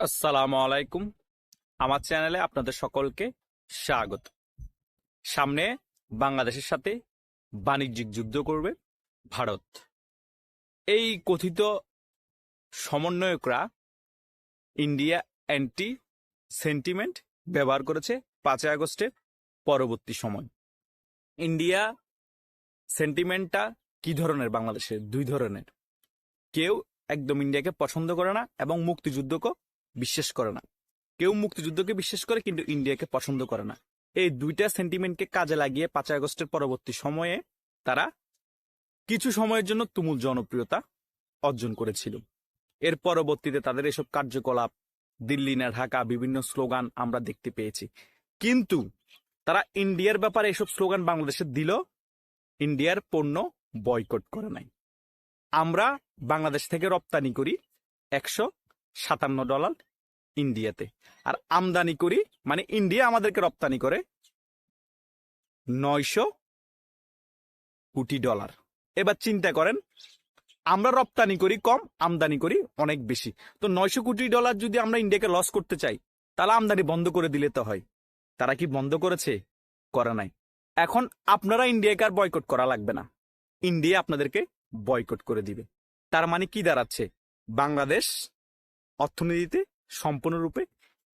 আসসালামু আলাইকুম। আমার চ্যানেলে আপনাদের সকলকে স্বাগত। সামনে বাংলাদেশের সাথে বাণিজ্যিক যুদ্ধ করবে ভারত। এই কথিত সমন্বয়করা ইন্ডিয়া অ্যান্টি সেন্টিমেন্ট ব্যবহার করেছে পাঁচই আগস্টের পরবর্তী সময়। ইন্ডিয়া সেন্টিমেন্টটা কি ধরনের বাংলাদেশের দুই ধরনের। কেউ একদম ইন্ডিয়াকে পছন্দ করে না এবং মুক্তিযুদ্ধকে বিশ্বাস করে না। কেউ মুক্তিযুদ্ধকে বিশ্বাস করে কিন্তু ইন্ডিয়াকে পছন্দ করে না। এই দুইটা সেন্টিমেন্টকে কাজে লাগিয়ে পাঁচই আগস্টের পরবর্তী সময়ে তারা কিছু সময়ের জন্য তুমুল জনপ্রিয়তা অর্জন করেছিল। এর পরবর্তীতে তাদের এসব কার্যকলাপ, দিল্লি না ঢাকা, বিভিন্ন স্লোগান আমরা দেখতে পেয়েছি। কিন্তু তারা ইন্ডিয়ার ব্যাপারে এসব স্লোগান বাংলাদেশে দিল, ইন্ডিয়ার পণ্য বয়কট করে নাই। আমরা বাংলাদেশ থেকে রপ্তানি করি একশো সাতান্ন ডলার ইন্ডিয়াতে। আর আমদানি করি মানে ইন্ডিয়া আমাদেরকে রপ্তানি করে নয়শো কোটি ডলার। এবার চিন্তা করেন, আমরা রপ্তানি করি কম, আমদানি করি অনেক বেশি। তো নয়শো কোটি ডলার যদি আমরা ইন্ডিয়াকে লস করতে চাই, তাহলে আমদানি বন্ধ করে দিলে তো হয়। তারা কি বন্ধ করেছে? করে নাই। এখন আপনারা ইন্ডিয়াকে আর বয়কট করা লাগবে না। ইন্ডিয়া আপনাদেরকে বয়কট করে দিবে। তার মানে কি দাঁড়াচ্ছে? বাংলাদেশ অর্থনীতিতে সম্পূর্ণরূপে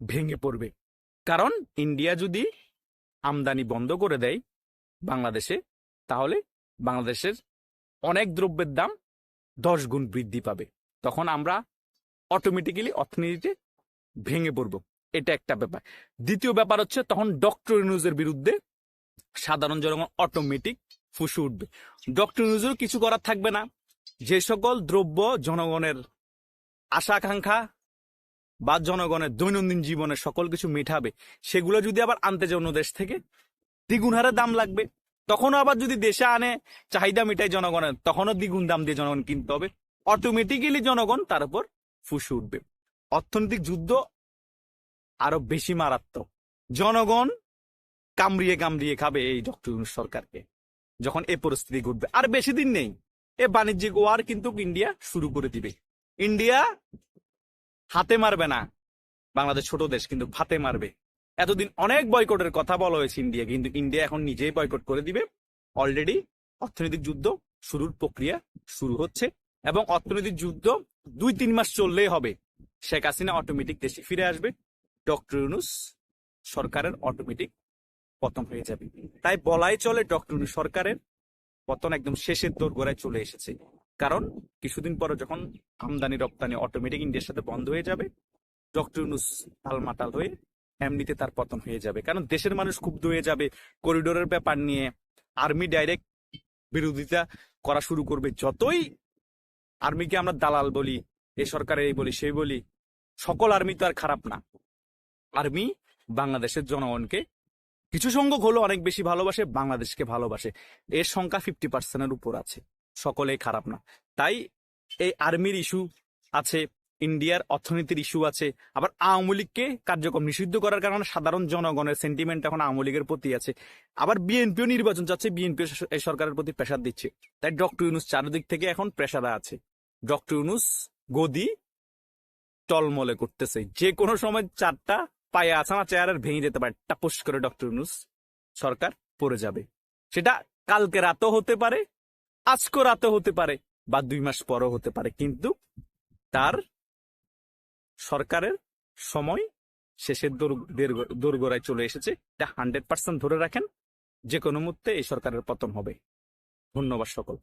ভেঙে পড়বে। কারণ ইন্ডিয়া যদি আমদানি বন্ধ করে দেয় বাংলাদেশে, তাহলে বাংলাদেশের অনেক দ্রব্যের দাম দশ গুণ বৃদ্ধি পাবে। তখন আমরা অটোমেটিক্যালি অর্থনীতিতে ভেঙে পড়ব। এটা একটা ব্যাপার। দ্বিতীয় ব্যাপার হচ্ছে, তখন ডক্টর নিউজের বিরুদ্ধে সাধারণ জনগণ অটোমেটিক ফুসে উঠবে। ডক্টর নিউজেরও কিছু করার থাকবে না। যে সকল দ্রব্য জনগণের আশা আকাঙ্ক্ষা বা জনগণের দৈনন্দিন জীবনে সকল কিছু মেটাবে, সেগুলো যদি আবার আনতে যায় অন্য দেশ থেকে, দ্বিগুণ হারে দাম লাগবে। তখনও আবার যদি দেশে আনে, চাহিদা মেটায় জনগণের, তখনও দ্বিগুণ দাম দিয়ে জনগণ কিনতে হবে। অটোমেটিক্যালি জনগণ তার উপর ফুসে উঠবে। অর্থনৈতিক যুদ্ধ আরও বেশি মারাত্মক। জনগণ কামড়িয়ে কামড়িয়ে খাবে এই ডক্টর সরকারকে, যখন এ পরিস্থিতি ঘটবে। আর বেশি দিন নেই। এ বাণিজ্যিক ওয়ার কিন্তু ইন্ডিয়া শুরু করে দিবে। ইন্ডিয়া হাতে মারবে না। বাংলাদেশ ছোট দেশ, কিন্তু হাতে মারবে। এতদিন অনেক বয়কটের কথা বলা হয়েছে ইন্ডিয়া কিন্তু ইন্ডিয়া এখন নিজেই বয়কট করে দিবে। অলরেডি অর্থনৈতিক যুদ্ধ শুরুর প্রক্রিয়া শুরু হচ্ছে এবং অর্থনৈতিক যুদ্ধ দুই তিন মাস চললেই হবে। শেখ হাসিনা অটোমেটিক দেশে ফিরে আসবে। ডক্টর ইউনুস সরকারের অটোমেটিক পতন হয়ে যাবে। তাই বলাই চলে ডক্টর ইউনুস সরকারের পতন একদম শেষের দোরগোড়ায় চলে এসেছে। কারণ কিছুদিন পরে যখন আমদানি রপ্তানি অটোমেটিক ইন্ডিয়ার সাথে বন্ধ হয়ে যাবে ডক্টর ইউনুস তালমাটাল হয়ে এমনিতে তার পতন হয়ে যাবে। কারণ দেশের মানুষ ক্ষুব্ধ হয়ে যাবে করিডোরের ব্যাপার নিয়ে আর্মি ডাইরেক্ট বিরোধিতা করা শুরু করবে। যতই আর্মিকে আমরা দালাল বলি এই সরকারের এই বলি, সেই বলি, সকল আর্মি তো আর খারাপ না। আর্মি বাংলাদেশের জনগণকে কিছু সংখ্যক হলো অনেক বেশি ভালোবাসে, বাংলাদেশকে ভালোবাসে। এর সংখ্যা ফিফটি পার্সেন্টের উপর আছে। সকলেই খারাপ না। তাই এই আর্মির ইস্যু আছে, ইন্ডিয়ার অর্থনীতির ইস্যু আছে, আবার আওয়ামী লীগকে কার্যক্রম নিষিদ্ধ করার কারণে সাধারণ জনগণের সেন্টিমেন্ট এখন আওয়ামী লীগের প্রতি আছে। আবার বিএনপিও নির্বাচন চাচ্ছে, বিএনপি এই সরকারের প্রতি প্রেশার দিচ্ছে। তাই ডক্টর ইউনুস চারিদিক থেকে এখন প্রেশারে আছে। ডক্টর ইউনুস গদি টলমলে করতেছে। যে কোনো সময় চারটা পায়ে আছানা চেয়ারের ভেঙে যেতে পারে। টাপুস করে ডক্টর ইউনুস সরকার পড়ে যাবে। সেটা কালকে রাতও হতে পারে আজকে রাতে হতে পারে বা দুই মাস পরও হতে পারে, কিন্তু তার সরকারের সময় শেষের দোরগোড়ায় চলে এসেছে। এটা হান্ড্রেড পার্সেন্ট ধরে রাখেন যে কোনো মুহূর্তে এই সরকারের পতন হবে। ধন্যবাদ সকল